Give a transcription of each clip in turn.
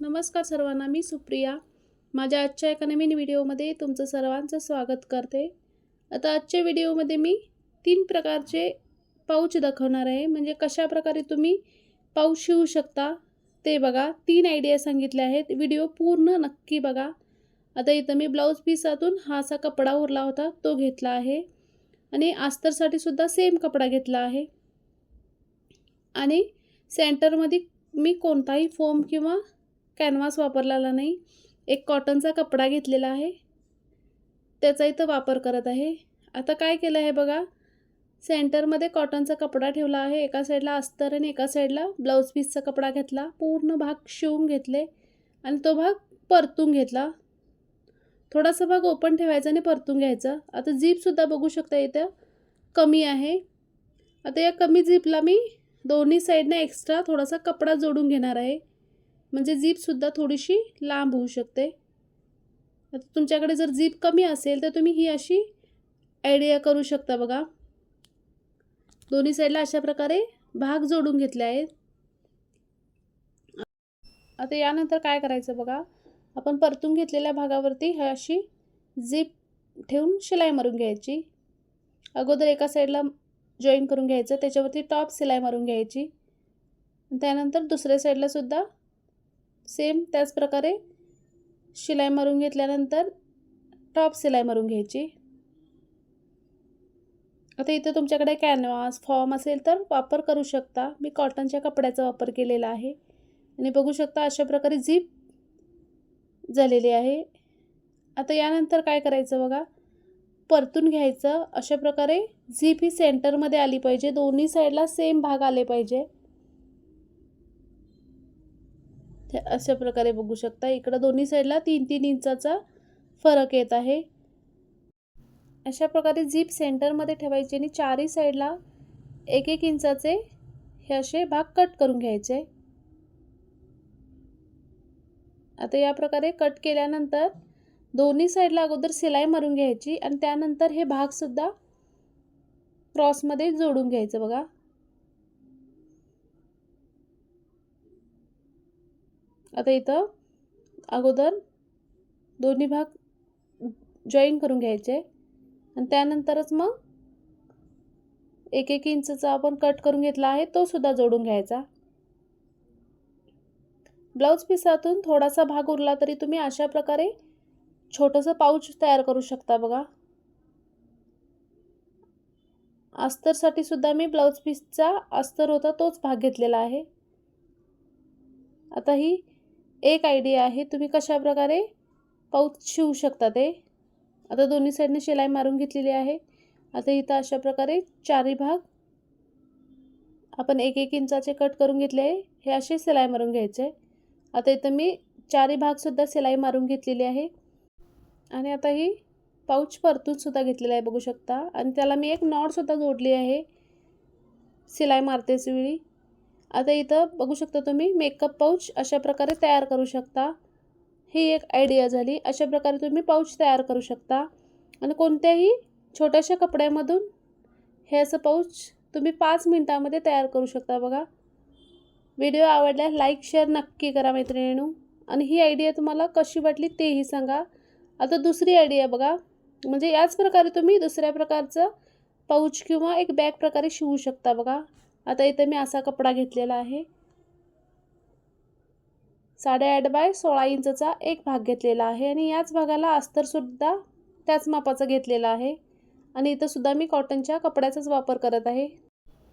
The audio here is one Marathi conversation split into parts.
नमस्कार सर्वांना मी सुप्रिया. माझ्या आजच्या एका नवीन व्हिडिओमध्ये तुमचं सर्वांचं स्वागत करते. आता आजच्या व्हिडिओमध्ये मी तीन प्रकारचे पाऊच दाखवणार आहे. म्हणजे कशा प्रकारे तुम्ही पाऊच शिवू शकता ते बघा. तीन आयडिया सांगितल्या आहेत. व्हिडिओ पूर्ण नक्की बघा. आता इथं मी ब्लाऊज पीसातून हा असा कपडा उरला होता तो घेतला आहे. आणि आस्तरसाठी सुद्धा सेम कपडा घेतला आहे. आणि सेंटरमध्ये मी कोणताही फोम किंवा कॅनव्हास वापरलेला नाही. एक कॉटनचा कपडा घेतलेला आहे. त्याचा इथं वापर करत आहे. आता काय केलं आहे बघा? सेंटरमध्ये कॉटनचा कपडा ठेवला आहे. एका साईडला अस्तर आणि एका साईडला ब्लाऊज पीसचा कपडा घेतला. पूर्ण भाग शिवून घेतले आणि तो भाग परतून घेतला. थोडासा भाग ओपन ठेवायचा आणि परतून घ्यायचा. आता जीपसुद्धा बघू शकता इथं कमी आहे. आता या कमी जीपला मी दोन्ही साईडनं एक्स्ट्रा थोडासा कपडा जोडून घेणार आहे. म्हणजे जीपसुद्धा थोडीशी लांब होऊ शकते. आता तुमच्याकडे जर जीप कमी असेल तर तुम्ही ही अशी आयडिया करू शकता बघा. दोन्ही साईडला अशा प्रकारे भाग जोडून घेतले आहेत. आता यानंतर काय करायचं बघा. आपण परतून घेतलेल्या भागावरती ह्या अशी जीप ठेवून शिलाई मारून घ्यायची. अगोदर एका साईडला जॉईन करून घ्यायचं त्याच्यावरती टॉप शिलाई मारून घ्यायची. त्यानंतर दुसऱ्या साईडलासुद्धा सेम त्याच प्रकारे शिलाई मारून घेतल्यानंतर टॉप सिलाई मारून घ्यायची. आता इथं तुमच्याकडे कॅनव्हास फॉर्म असेल तर वापर करू शकता. मी कॉटनच्या कपड्याचा वापर केलेला आहे. आणि बघू शकता अशा प्रकारे झीप झालेली आहे. आता यानंतर काय करायचं बघा? परतून घ्यायचं. अशा प्रकारे झीप ही सेंटरमध्ये आली पाहिजे. दोन्ही साईडला सेम भाग आले पाहिजे. ते अशा प्रकारे बघू शकता. इकडं दोन्ही साईडला तीन तीन इंचाचा फरक येत आहे. अशा प्रकारे जीप सेंटरमध्ये ठेवायची आणि चारही साईडला एक एक इंचाचे हे असे भाग कट करून घ्यायचे. आता या प्रकारे कट केल्यानंतर दोन्ही साईडला अगोदर सिलाई मारून घ्यायची आणि त्यानंतर हे भागसुद्धा क्रॉसमध्ये जोडून घ्यायचं बघा. आता इथं अगोदर दोन्ही भाग जॉईन करून घ्यायचे. आणि त्यानंतरच मग एक एक इंचचा आपण कट करून घेतला आहे तो सुद्धा जोडून घ्यायचा. ब्लाऊज पिसातून थोडासा भाग उरला तरी तुम्ही अशा प्रकारे छोटंसं पाऊच तयार करू शकता बघा. अस्तरसाठी सुद्धा मी ब्लाऊज पीसचा अस्तर होता तोच भाग घेतलेला आहे. आता ही एक आयडिया आहे तुम्ही कशा प्रकारे पाऊच शिवू शकता ते? आता दोन्ही साईडने शिलाई मारून घेतलेली आहे. आता इथं अशा प्रकारे चारही भाग आपण एक एक इंचाचे कट करून घेतले आहे. हे असे सिलाई मारून घ्यायचे आता इथं मी चारही भागसुद्धा सिलाई मारून घेतलेली आहे. आणि आता ही पाऊच परतूनसुद्धा घेतलेला आहे बघू शकता. आणि त्याला मी एक नॉटसुद्धा जोडली आहे. सिलाई मारतेच वेळी. आता इथं बघू शकता तुम्ही मेकअप पाऊच अशा प्रकारे तयार करू शकता. ही एक आयडिया झाली. अशा प्रकारे तुम्ही पाऊच तयार करू शकता. आणि कोणत्याही छोट्याशा कपड्यामधून हे असं पाऊच तुम्ही पाच मिनटामध्ये तयार करू शकता बघा. व्हिडिओ आवडल्यास लाईक शेअर नक्की करा मैत्रिणींनो. आणि ही आयडिया तुम्हाला कशी वाटली तेही सांगा. आता दुसरी आयडिया बघा. म्हणजे याच प्रकारे तुम्ही दुसऱ्या प्रकारचं पाऊच किंवा एक बॅग प्रकारे शिवू शकता बघा. आता इथं मी असा कपडा घेतलेला आहे. साडेआठ बाय सोळा इंचचा एक भाग घेतलेला आहे आणि याच भागाला अस्तरसुद्धा त्याच मापाचा घेतलेला आहे. आणि इथंसुद्धा मी कॉटनच्या कपड्याचाच वापर करत आहे.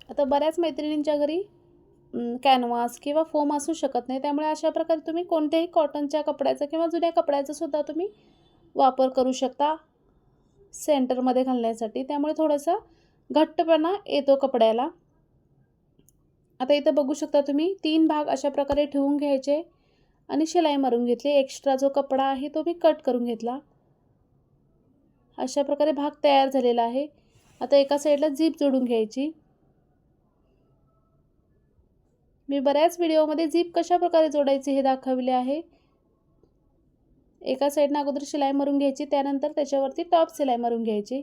आता बऱ्याच मैत्रिणींच्या घरी कॅनव्हास किंवा फोम असू शकत नाही. त्यामुळे अशा प्रकारे तुम्ही कोणत्याही कॉटनच्या कपड्याचा किंवा जुन्या कपड्याचासुद्धा तुम्ही वापर करू शकता सेंटरमध्ये घालण्यासाठी. त्यामुळे थोडासा घट्टपणा येतो कपड्याला. आता इथं बघू शकता तुम्ही तीन भाग अशा प्रकारे ठेवून घ्यायचे आणि शिलाई मारून घेतली. एक्स्ट्रा जो कपडा आहे तो मी कट करून घेतला. अशा प्रकारे भाग तयार झालेला आहे. आता एका साईडला जीप जोडून घ्यायची. मी बऱ्याच व्हिडिओमध्ये जीप कशा प्रकारे जोडायची हे दाखवले आहे. एका साईडनं अगोदर शिलाई मारून घ्यायची त्यानंतर त्याच्यावरती टॉप शिलाई मारून घ्यायची.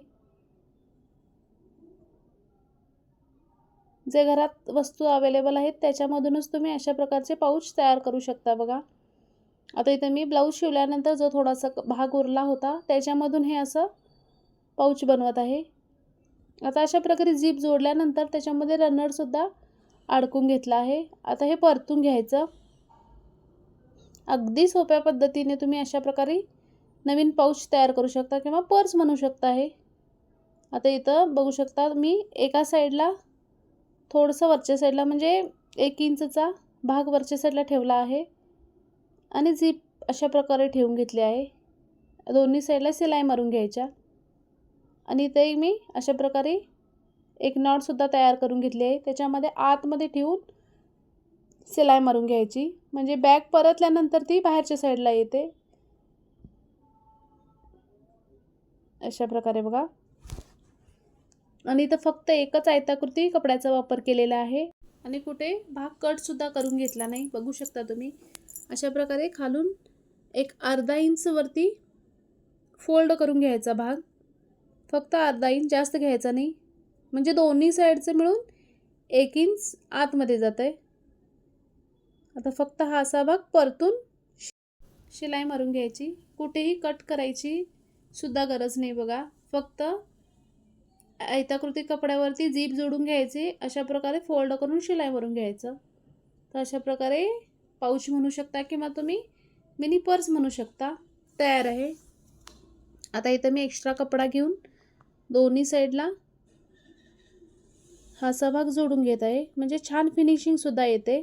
जे घरात वस्तू अवेलेबल आहेत त्याच्यामधूनच तुम्ही अशा प्रकारचे पाऊच तयार करू शकता बघा. आता इथं मी ब्लाऊज शिवल्यानंतर जो थोडासा क- भाग उरला होता त्याच्यामधून हे असं पाऊच बनवत आहे. आता अशा प्रकारे जीप जोडल्यानंतर त्याच्यामध्ये रनरसुद्धा अडकून घेतला आहे. आता हे परतून घ्यायचं. अगदी सोप्या पद्धतीने तुम्ही अशा प्रकारे नवीन पाऊच तयार करू शकता किंवा पर्स म्हणू शकता हे. आता इथं बघू शकता मी एका साईडला थोडंसं वरच्या साईडला म्हणजे एक इंचचा भाग वरच्या साईडला ठेवला आहे. आणि झीप अशा प्रकारे ठेवून घेतली आहे. दोन्ही साईडला सिलाई मारून घ्यायच्या. आणि ते मी अशा प्रकारे एक नॉटसुद्धा तयार करून घेतली आहे. त्याच्यामध्ये आतमध्ये ठेवून सिलाई मारून घ्यायची. म्हणजे बॅग परतल्यानंतर ती बाहेरच्या साईडला येते. अशा प्रकारे बघा. आणि इथं फक्त एकच आयताकृती कपड्याचा वापर केलेला आहे. आणि कुठे भाग कटसुद्धा करून घेतला नाही बघू शकता तुम्ही. अशा प्रकारे खालून एक अर्धा इंचवरती फोल्ड करून घ्यायचा भाग. फक्त अर्धा इंच जास्त घ्यायचा नाही. म्हणजे दोन्ही साईडचं मिळून एक इंच आतमध्ये जातं आहे आता फक्त हा असा भाग परतून शिलाई मारून घ्यायची. कुठेही कट करायची सुद्धा गरज नाही बघा. फक्त आयताकृती कपड्यावरती जीप जोडून घ्यायची अशा प्रकारे फोल्ड करून शिलाई मारून घ्यायचं. तर अशा प्रकारे पाऊच म्हणू शकता किंवा तुम्ही मिनी पर्स म्हणू शकता. तयार आहे. आता इथं मी एक्स्ट्रा कपडा घेऊन दोन्ही साईडला हा असा भाग जोडून घेत आहे. म्हणजे छान फिनिशिंगसुद्धा येते.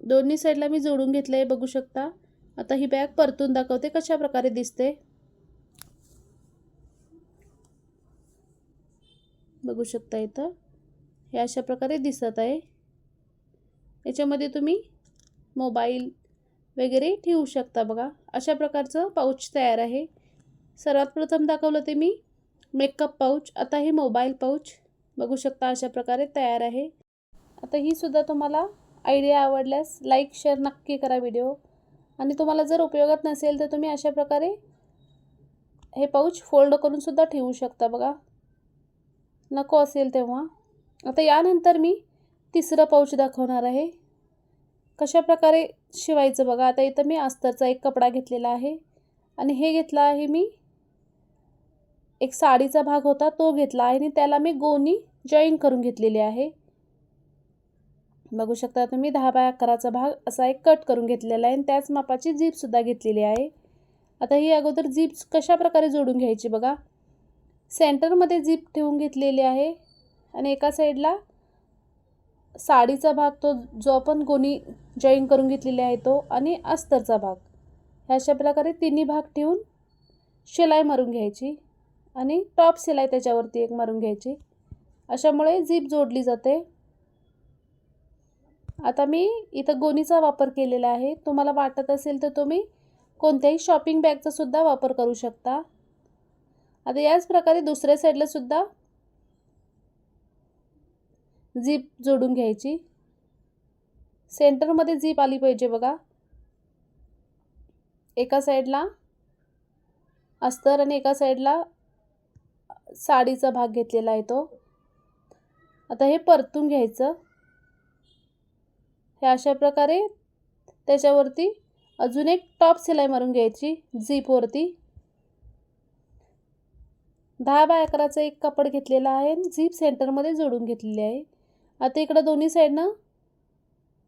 दोन्ही साईडला मी जोडून घेतलं आहे बघू शकता. आता ही बॅग परतून दाखवते कशा प्रकारे दिसते? बघू शकता इथं. हे अशा प्रकारे दिसत आहे. याच्यामध्ये तुम्ही मोबाईल वगैरे ठेवू शकता बघा. अशा प्रकारचं पाऊच तयार आहे. सर्वात प्रथम दाखवलं ते मी मेकअप पाऊच आता हे मोबाईल पाऊच बघू शकता अशा प्रकारे तयार आहे. आता ही सुद्धा तुम्हाला आयडिया आवडल्यास लाईक शेअर नक्की करा व्हिडिओ. आणि तुम्हाला जर उपयोगात नसेल तर तुम्ही अशा प्रकारे हे पाऊच फोल्ड करूनसुद्धा ठेवू शकता बघा. नको असेल तेव्हा. आता यानंतर मी तिसरं पाऊच दाखवणार आहे. कशा प्रकारे शिवायचं बघा. आता इथं मी अस्तरचा एक कपडा घेतलेला आहे. आणि हे घेतला आहे मी. एक साडीचा भाग होता तो घेतला आहे आणि त्याला मी गोनी जॉईन करून घेतलेली आहे. बघू शकता तुम्ही दहा बाय अकराचा भाग असा एक कट करून घेतलेला आहे आणि त्याच मापाची जीपसुद्धा घेतलेली आहे. आता ही अगोदर जीप कशाप्रकारे जोडून घ्यायची बघा. सेंटरमध्ये जीप ठेवून घेतलेली आहे आणि एका साईडला साडीचा भाग तो जो आपण गोणी जॉईन करून घेतलेली आहे तो आणि अस्तरचा भाग. ह्या अशा प्रकारे तिन्ही भाग ठेवून शिलाई मारून घ्यायची आणि टॉप शिलाई त्याच्यावरती एक मारून घ्यायची. अशामुळे जीप जोडली जाते. आता मी इथं गोणीचा वापर केलेला आहे. तुम्हाला वाटत असेल तर तुम्ही कोणत्याही शॉपिंग बॅगचा सुद्धा वापर करू शकता. आता याच प्रकारे दुसऱ्या साईडला सुद्धा जीप जोडून घ्यायची. सेंटरमध्ये जीप आली पाहिजे बघा. एका साईडला अस्तर आणि एका साईडला साडीचा भाग घेतलेला आहे तो. आता हे परतून घ्यायचं. हे अशा प्रकारे त्याच्यावरती अजून एक टॉप सिलाई मारून घ्यायची झीपवरती दहा बाय अकराचा एक कापड घेतलेला आहे झीप सेंटरमध्ये जोडून घेतलेली आहे. आता इकडं दोन्ही साईडनं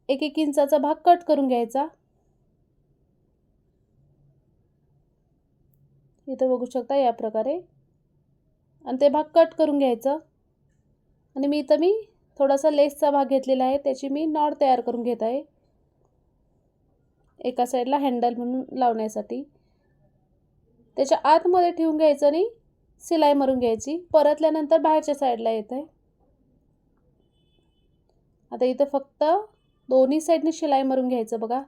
एक एक इंचाचा भाग कट करून घ्यायचा. इथं बघू शकता या प्रकारे. आणि ते भाग कट करून घ्यायचं. आणि मी इथं मी थोडासा लेसचा भाग घेतलेला आहे त्याची मी नॉड तयार करून घेत आहे. एका साईडला हँडल म्हणून लावण्यासाठी. त्याच्या आतमध्ये ठेवून घ्यायचं आणि सिलाई मारून घ्यायची. परतल्यानंतर बाहेरच्या साईडला येत आहे. आता इथं फक्त दोन्ही साईडने शिलाई मारून घ्यायचं बघा.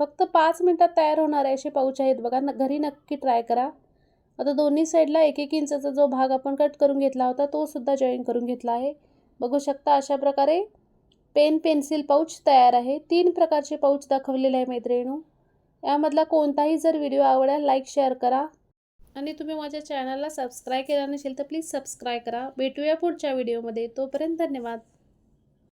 फक्त पाच मिनटात तयार होणार आहे असे पाऊच आहेत बघा. न घरी नक्की ट्राय करा. आता दोन्ही साईडला एक एक इंचाचा जो भाग आपण कट करून घेतला होता तो सुद्धा जॉईन करून घेतला आहे. बघू शकता अशा प्रकारे पेन पेन्सिल पाऊच तयार आहे. तीन प्रकारचे पाऊच दाखवलेले आहे मैत्रिणू यामधला कोणताही जर व्हिडिओ आवडेल लाईक शेअर करा. आणि तुम्ही माझ्या चॅनलला सबस्क्राईब केला नसेल तर प्लीज सबस्क्राईब करा. भेटूया पुढच्या व्हिडिओमध्ये तोपर्यंत धन्यवाद.